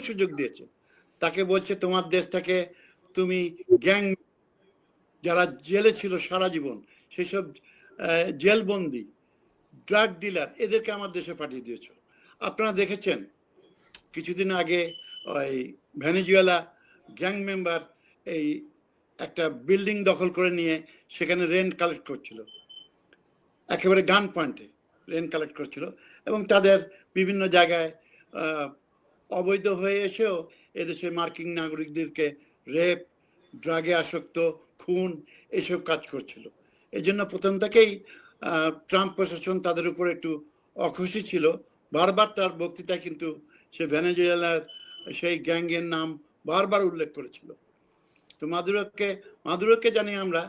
সুযোগ দিয়েছে। তাকে বলছে, তোমার দেশ থেকে তুমি গ্যাং যারা জেলে ছিল সারা জীবন, সেসব জেলবন্দি, ড্রাগ ডিলার, এদেরকে আমার দেশে পাঠিয়ে দিয়েছ। আপনারা দেখেছেন, কিছুদিন আগে ওই ভেনেজুয়েলা গ্যাং মেম্বার এই একটা বিল্ডিং দখল করে নিয়ে সেখানে রেন্ট কালেক্ট করছিল। একেবারে গান পয়েন্টে রেন্ট কালেক্ট করছিল এবং তাদের বিভিন্ন জায়গায় অবৈধ হয়ে এসেও এদেশে মার্কিন নাগরিকদেরকে রেপ, ড্রাগে আসক্ত, খুন এসব কাজ করছিল। এই জন্য প্রথম থেকেই ট্রাম্প প্রশাসন তাদের উপর একটু অখুশি ছিল। বারবার তার বক্তৃতা কিন্তু সে ভেনেজুয়েলার সেই গ্যাংয়ের নাম বারবার উল্লেখ করেছিল। তো মাদুরোকে মাদুরোকে জানি আমরা,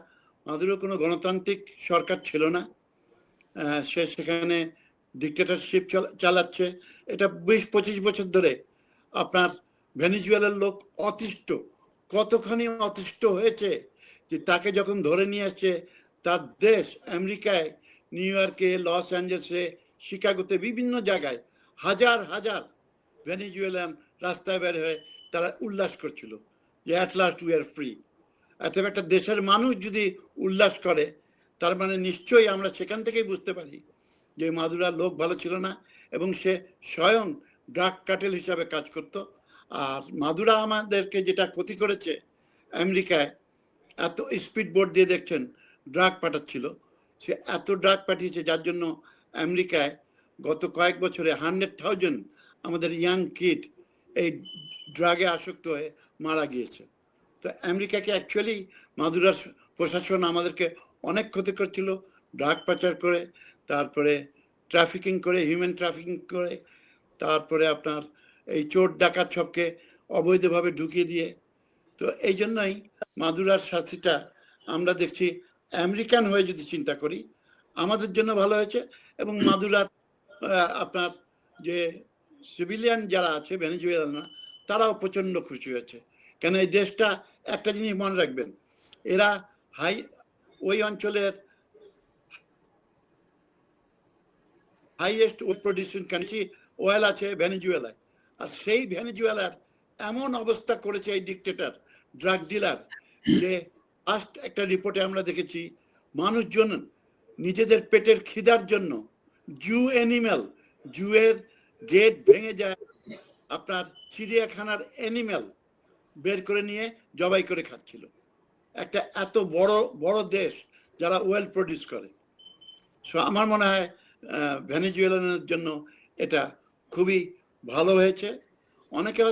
মাদুরো কোনো গণতান্ত্রিক সরকার ছিল না। সে সেখানে ডিক্টেটরশিপ চালাচ্ছে। এটা বিশ, পঁচিশ বছর ধরে আপনার ভেনিজুয়েলার লোক অতিষ্ঠ, কতখানি অতিষ্ঠ হয়েছে যে তাকে যখন ধরে নিয়ে আসছে, তার দেশ আমেরিকায়, নিউ ইয়র্কে, লস অ্যাঞ্জেলসে, শিকাগোতে, বিভিন্ন জায়গায় হাজার হাজার ভেনিজুয়েলান রাস্তায় বের হয়ে তারা উল্লাস করছিল যে at last we are free অথবা একটা দেশের মানুষ যদি উল্লাস করে, তার মানে নিশ্চয়ই আমরা সেখান থেকেই বুঝতে পারি যে মাদুরার লোক ভালো ছিল না এবং সে স্বয়ং ড্রাগ কাটেল হিসাবে কাজ করত। আর মাদুরা আমাদেরকে যেটা ক্ষতি করেছে আমেরিকায়, এত স্পিড বোর্ড দিয়ে দেখছেন ড্রাগ পাঠাচ্ছিল। সে এত ড্রাগ পাঠিয়েছে যার জন্য আমেরিকায় গত কয়েক বছরে হান্ড্রেড থাউজেন্ড আমাদের ইয়াং কিড এই ড্রাগে আসক্ত হয়ে মারা গিয়েছে। তো আমেরিকাকে অ্যাকচুয়ালি মাদুরার প্রশাসন আমাদেরকে অনেক ক্ষতি করছিল ড্রাগ পাচার করে, তারপরে ট্রাফিকিং করে হিউম্যান ট্রাফিকিং করে তারপরে আপনার এই চোর ডাকাত সবকে অবৈধভাবে ঢুকিয়ে দিয়ে। তো এই জন্যই মাদুরার শাস্তিটা আমরা দেখছি আমেরিকান হয়ে যদি চিন্তা করি, আমাদের জন্য ভালো হয়েছে এবং মাদুরার আপনার যে সিভিলিয়ান যারা আছে ভেনেজুয়েলানা তারাও প্রচণ্ড খুশি হয়েছে। কেন এই দেশটা একটা জিনিস মনে রাখবেন, এরা হাই, ওই অঞ্চলের হাইয়েস্ট প্রডিউসিং কান্ট্রি ওয়েল আছে, ভেনেজুয়েলায়। আর সেই ভেনেজুয়েলার এমন অবস্থা করেছে এই ডিকটেটর ড্রাগ ডিলার যে লাস্ট একটা রিপোর্টে আমরা দেখেছি, মানুষজন নিজেদের পেটের খিদার জন্য জু অ্যানিম্যাল জুয়ের গেট ভেঙে যায়, আপনার চিড়িয়াখানার অ্যানিম্যাল বের করে নিয়ে জবাই করে খাচ্ছিল। একটা এত বড় বড় দেশ যারা ওয়েল প্রডিউস করে। সো আমার মনে হয় ভেনেজুয়েলানের জন্য এটা খুবই ভালো হয়েছে। অনেকে হয়তো